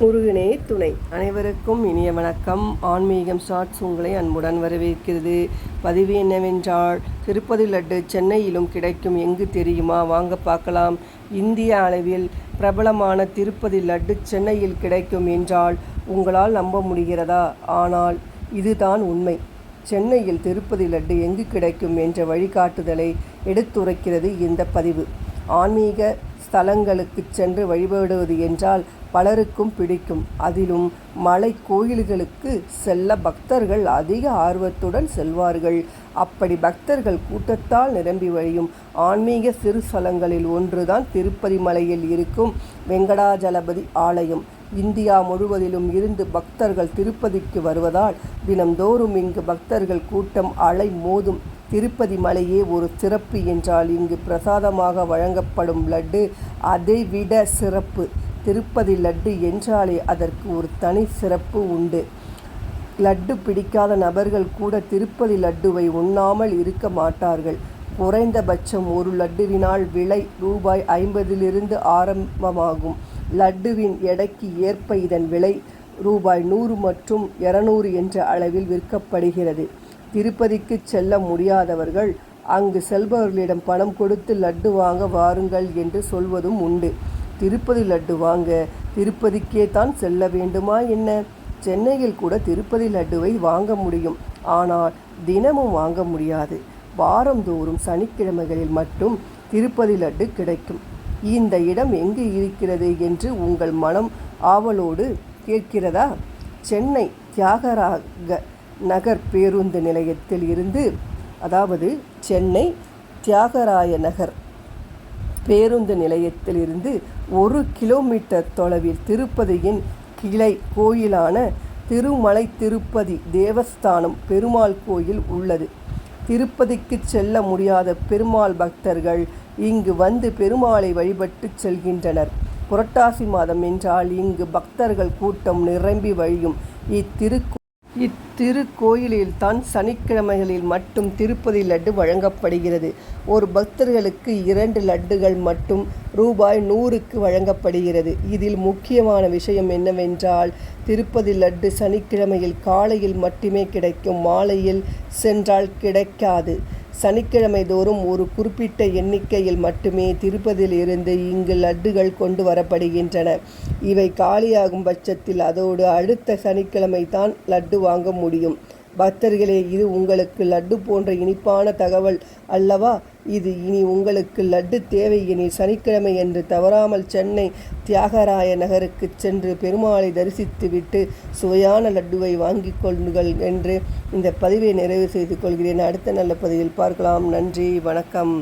முருகனே துணை. அனைவருக்கும் இனிய வணக்கம். ஆன்மீகம் ஷார்ட்ஸ் உங்களை அன்புடன் வரவேற்கிறது. பதிவு என்னவென்றால் திருப்பதி லட்டு சென்னையிலும் கிடைக்கும் எங்கு தெரியுமா? வாங்க பார்க்கலாம். இந்திய அளவில் பிரபலமான திருப்பதி லட்டு சென்னையில் கிடைக்கும் என்றால் உங்களால் நம்ப முடிகிறதா? ஆனால் இதுதான் உண்மை. சென்னையில் திருப்பதி லட்டு எங்கு கிடைக்கும் என்ற வழிகாட்டுதலை எடுத்துரைக்கிறது இந்த பதிவு. ஆன்மீக ஸ்தலங்களுக்கு சென்று வழிபடுவது என்றால் பலருக்கும் பிடிக்கும். அதிலும் மலை கோயில்களுக்கு செல்ல பக்தர்கள் அதிக ஆர்வத்துடன் செல்வார்கள். அப்படி பக்தர்கள் கூட்டத்தால் நிரம்பி வழியும் ஆன்மீக சிறுசலங்களில் ஒன்றுதான் திருப்பதி மலையில் இருக்கும் வெங்கடாஜலபதி ஆலயம். இந்தியா முழுவதிலும் இருந்து பக்தர்கள் திருப்பதிக்கு வருவதால் தினம்தோறும் இங்கு பக்தர்கள் கூட்டம் அலை மோதும். திருப்பதி மலையே ஒரு சிறப்பு என்றால் இங்கு பிரசாதமாக வழங்கப்படும் லட்டு அதைவிட சிறப்பு. திருப்பதி லட்டு என்றாலே அதற்கு ஒரு தனி சிறப்பு உண்டு. லட்டு பிடிக்காத நபர்கள் கூட திருப்பதி லட்டுவை உண்ணாமல் இருக்க மாட்டார்கள். குறைந்தபட்சம் ஒரு லட்டுவினால் விலை ரூபாய் ஐம்பதிலிருந்து ஆரம்பமாகும். லட்டுவின் எடைக்கு ஏற்ப இதன் விலை ரூபாய் நூறு மற்றும் இருநூறு என்ற அளவில் விற்கப்படுகிறது. திருப்பதிக்கு செல்ல முடியாதவர்கள் அங்கு செல்பவர்களிடம் பணம் கொடுத்து லட்டு வாங்க வாருங்கள் என்று சொல்வதும் உண்டு. திருப்பதி லட்டு வாங்க. திருப்பதிக்கே தான் செல்ல வேண்டுமா என்ன? சென்னையில் கூட திருப்பதி லட்டுவை வாங்க முடியும். ஆனால் தினமும் வாங்க முடியாது. வாரந்தோறும் சனிக்கிழமைகளில் மட்டும் திருப்பதி லட்டு கிடைக்கும். இந்த இடம் எங்கு இருக்கிறது என்று உங்கள் மனம் ஆவலோடு கேட்கிறதா? சென்னை தியாகராக நகர் பேருந்து நிலையத்தில் இருந்து அதாவது சென்னை தியாகராய நகர் பேருந்து நிலையத்திலிருந்து ஒரு கிலோமீட்டர் தொலைவில் திருப்பதியின் கிளை கோயிலான திருமலை திருப்பதி தேவஸ்தானம் பெருமாள் கோயில் உள்ளது. திருப்பதிக்கு செல்ல முடியாத பெருமாள் பக்தர்கள் இங்கு வந்து பெருமாளை வழிபட்டு செல்கின்றனர். புரட்டாசி மாதம் என்றால் இங்கு பக்தர்கள் கூட்டம் நிரம்பி வழியும். இத்திரு இத்திருக்கோயிலில் தான் சனிக்கிழமைகளில் மட்டும் திருப்பதி லட்டு வழங்கப்படுகிறது. ஒரு பக்தர்களுக்கு இரண்டு லட்டுகள் மட்டும் ரூபாய் நூறுக்கு வழங்கப்படுகிறது. இதில் முக்கியமான விஷயம் என்னவென்றால் திருப்பதி லட்டு சனிக்கிழமையில் காலையில் மட்டுமே கிடைக்கும். மாலையில் சென்றால் கிடைக்காது. சனிக்கிழமை தோறும் ஒரு குறிப்பிட்ட எண்ணிக்கையில் மட்டுமே திருப்பதியில் இருந்து இங்கு லட்டுகள் கொண்டு வரப்படுகின்றன. இவை காலியாகும் பட்சத்தில் அதோடு அடுத்த சனிக்கிழமை தான் லட்டு வாங்க முடியும். பக்தர்களே இது உங்களுக்கு லட்டு போன்ற இனிப்பான தகவல் அல்லவா? இது இனி உங்களுக்கு லட்டு தேவை. எனில் சனிக்கிழமை என்று தவறாமல் சென்னை தியாகராய நகருக்கு சென்று பெருமாளை தரிசித்துவிட்டு சுவையான லட்டுவை வாங்கிக் கொள்ளுங்கள் என்று இந்த பதிவை நிறைவு செய்து கொள்கிறேன். அடுத்த நல்ல பதிவில் பார்க்கலாம். நன்றி. வணக்கம்.